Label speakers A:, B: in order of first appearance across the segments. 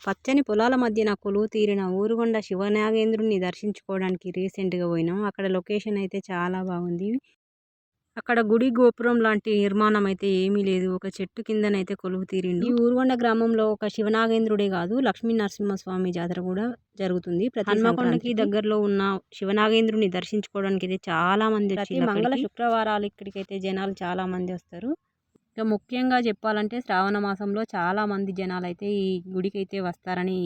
A: పచ్చని పొలాల మధ్యన కొలువు తీరిన ఊరుగొండ శివనాగేంద్రుని దర్శించుకోవడానికి రీసెంట్గా పోయినాం. అక్కడ లొకేషన్ అయితే చాలా బాగుంది. అక్కడ గుడి గోపురం లాంటి నిర్మాణం అయితే ఏమీ లేదు. ఒక చెట్టు కిందనైతే కొలువు తీరిండు. ఈ ఊరుగొండ గ్రామంలో ఒక శివనాగేంద్రుడే కాదు లక్ష్మీ నరసింహస్వామి జాతర కూడా జరుగుతుంది. హన్మకొండకి దగ్గరలో ఉన్న శివనాగేంద్రుని దర్శించుకోవడానికి అయితే చాలా మంది మంగళ శుక్రవారాలు ఇక్కడికైతే జనాలు చాలా మంది వస్తారు. ఇక ముఖ్యంగా చెప్పాలంటే శ్రావణ మాసంలో చాలా మంది జనాలు అయితే ఈ గుడికి అయితే వస్తారని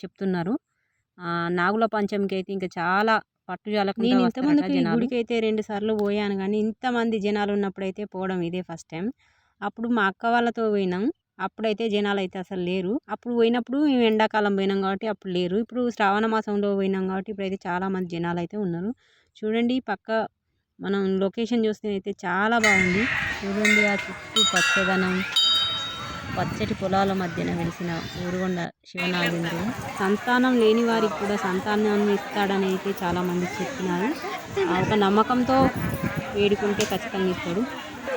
A: చెప్తున్నారు. నాగుల పంచమికి అయితే ఇంకా చాలా పట్టుజాలకు నేను ఇంతమంది గుడికి అయితే రెండు సార్లు పోయాను కానీ ఇంతమంది జనాలు ఉన్నప్పుడు అయితే పోవడం ఇదే ఫస్ట్ టైం. అప్పుడు మా అక్క వాళ్ళతో పోయినాం. అప్పుడైతే జనాలు అయితే అసలు లేరు. అప్పుడు పోయినప్పుడు మేము ఎండాకాలం పోయినాం కాబట్టి అప్పుడు లేరు. ఇప్పుడు శ్రావణ మాసంలో పోయినాం కాబట్టి ఇప్పుడైతే చాలా మంది జనాలు అయితే ఉన్నారు. చూడండి పక్క మనం లొకేషన్ చూస్తే అయితే చాలా బాగుంది. చూడండి ఆ చుట్టూ పచ్చదనం. పచ్చటి పొలాల మధ్యన వెలిసిన ఊరుగొండ శివనాథుడు. సంతానం లేని వారికి కూడా సంతానాన్ని ఇస్తాడని అయితే చాలామంది చెప్తున్నారు ఆ ఒక నమ్మకంతో వేడుకుంటే ఖచ్చితంగా ఇస్తాడు.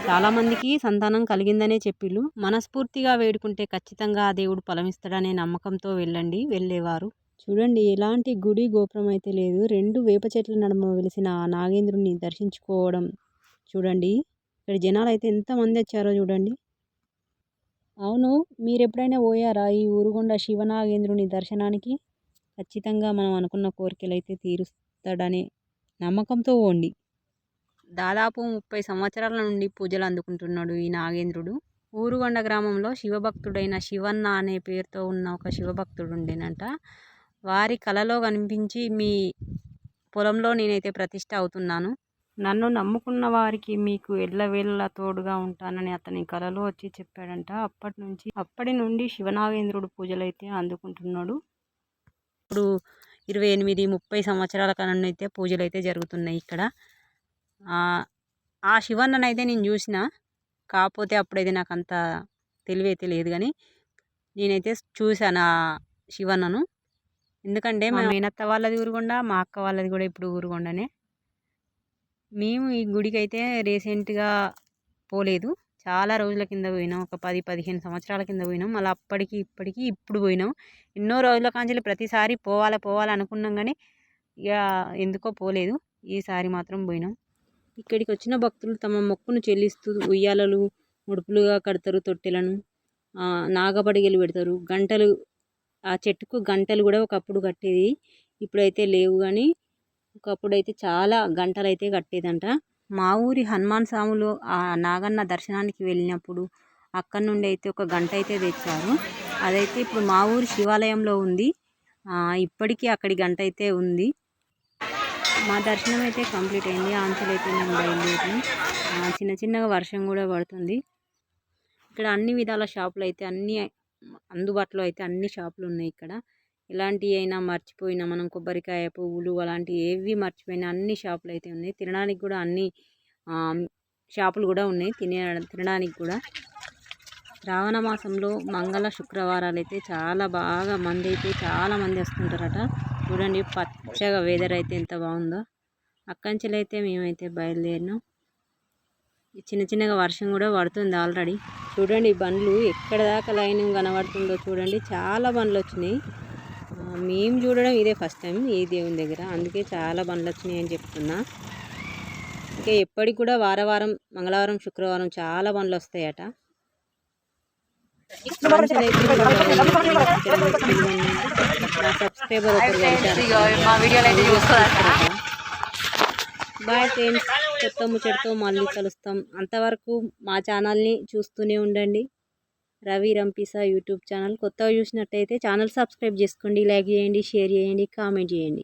A: చాలామందికి సంతానం కలిగిందనే చెప్పిళ్ళు. మనస్ఫూర్తిగా వేడుకుంటే ఖచ్చితంగా ఆ దేవుడు ఫలమిస్తాడనే నమ్మకంతో వెళ్ళండి వెళ్ళేవారు. చూడండి ఎలాంటి గుడి గోపురం అయితే లేదు. రెండు వేప చెట్ల నడుమ వెలిసిన ఆ నాగేంద్రుని దర్శించుకోవడం చూడండి. ఇక్కడ జనాలు అయితే ఎంతమంది వచ్చారో చూడండి. అవును మీరు ఎప్పుడైనా పోయారా ఈ ఊరుగొండ శివనాగేంద్రుని దర్శనానికి? ఖచ్చితంగా మనం అనుకున్న కోరికలు అయితే తీరుస్తాడనే నమ్మకంతో పోండి. దాదాపు ముప్పై సంవత్సరాల నుండి పూజలు అందుకుంటున్నాడు ఈ నాగేంద్రుడు. ఊరుగొండ గ్రామంలో శివభక్తుడైన శివన్న అనే పేరుతో ఉన్న ఒక శివభక్తుడు ఉండేనంట వారి కలలో కనిపించి మీ పొలంలో నేనైతే ప్రతిష్ట అవుతున్నాను. నన్ను నమ్ముకున్న వారికి మీకు ఎల్లవేళలా తోడుగా ఉంటానని అతని కలలో వచ్చి చెప్పాడంట. అప్పటి నుంచి అప్పటి నుండి శివనాగేంద్రుడు పూజలైతే అందుకుంటున్నాడు. ఇప్పుడు ఇరవై ఎనిమిది ముప్పై సంవత్సరాల కన్నా అయితే పూజలు అయితే జరుగుతున్నాయి ఇక్కడ. ఆ, శివన్ననైతే నేను చూసిన. కాకపోతే అప్పుడైతే నాకు అంత తెలివైతే లేదు కానీ నేనైతే చూశాను ఆ శివన్నను. ఎందుకంటే మా మేనత్త వాళ్ళది ఊరుగొండ మా అక్క వాళ్ళది కూడా ఇప్పుడు ఊరుగొండనే. మేము ఈ గుడికి అయితే రీసెంట్గా పోలేదు. చాలా రోజుల కింద పోయినాం. ఒక పది పదిహేను సంవత్సరాల కింద పోయినాం. మళ్ళీ అప్పటికి ఇప్పటికి ఇప్పుడు పోయినాం. ఎన్నో రోజుల కాంచెలు ప్రతిసారి పోవాలి పోవాలి అనుకున్నాం కానీ ఇక ఎందుకో పోలేదు. ఈసారి మాత్రం పోయినాం. ఇక్కడికి వచ్చిన భక్తులు తమ మొక్కును చెల్లిస్తూ ఉయ్యాలలు ముడుపులుగా కడతారు తొట్టెలను నాగబడిగలు పెడతారు. గంటలు ఆ చెట్టుకు గంటలు కూడా ఒకప్పుడు కట్టేది. ఇప్పుడైతే లేవు కానీ ఒకప్పుడు అయితే చాలా గంటలైతే కట్టేదంట మా ఊరి హనుమాన్ స్వాములు ఆ నాగన్న దర్శనానికి వెళ్ళినప్పుడు అక్కడ నుండి అయితే ఒక గంట అయితే తెచ్చారు. అదైతే ఇప్పుడు మా ఊరి శివాలయంలో ఉంది. ఇప్పటికీ అక్కడి గంట అయితే ఉంది. మా దర్శనం అయితే కంప్లీట్ అయింది ఆంచలు అయితే మేము బయలుదేరాం చిన్న చిన్నగా వర్షం కూడా పడుతుంది. ఇక్కడ అన్ని విధాల షాపులు అయితే అన్ని అందుబాటులో అయితే అన్ని షాపులు ఉన్నాయి ఇక్కడ. ఇలాంటివి అయినా మర్చిపోయినా మనం కొబ్బరికాయ పువ్వులు అలాంటివి ఏవి మర్చిపోయినా అన్ని షాపులు అయితే ఉన్నాయి. తినడానికి కూడా అన్ని షాపులు కూడా ఉన్నాయి. తినే తినడానికి కూడా. శ్రావణ మాసంలో మంగళ శుక్రవారాలు అయితే చాలా బాగా మంది అయితే చాలా మంది వస్తుంటారట. చూడండి పచ్చగా వెదర్ అయితే ఎంత బాగుందో. అక్కంచెలు అయితే మేమైతే బయలుదేరినాం. చిన్న చిన్నగా వర్షం కూడా పడుతుంది ఆల్రెడీ చూడండి బండ్లు ఎక్కడ దాకా లైన్ కనబడుతుందో చూడండి. చాలా బండ్లు వచ్చినాయి. మేము చూడడం ఇదే ఫస్ట్ టైం ఈ దేవుని దగ్గర. అందుకే చాలా బండ్లు వచ్చినాయి అని చెప్తున్నా. ఇంకా ఎప్పటికి కూడా వారం వారం మంగళవారం శుక్రవారం చాలా బండ్లు వస్తాయట. సబ్స్క్రైబర్ బాయ్ ఫ్రెండ్స్ కొత్త ముచ్చటితో మళ్ళీ కలుస్తాం. అంతవరకు మా ఛానల్ని చూస్తూనే ఉండండి. రవి రంపిసా యూట్యూబ్ ఛానల్. కొత్తగా చూసినట్టయితే ఛానల్ సబ్స్క్రైబ్ చేసుకోండి. లైక్ చేయండి షేర్ చేయండి కామెంట్ చేయండి.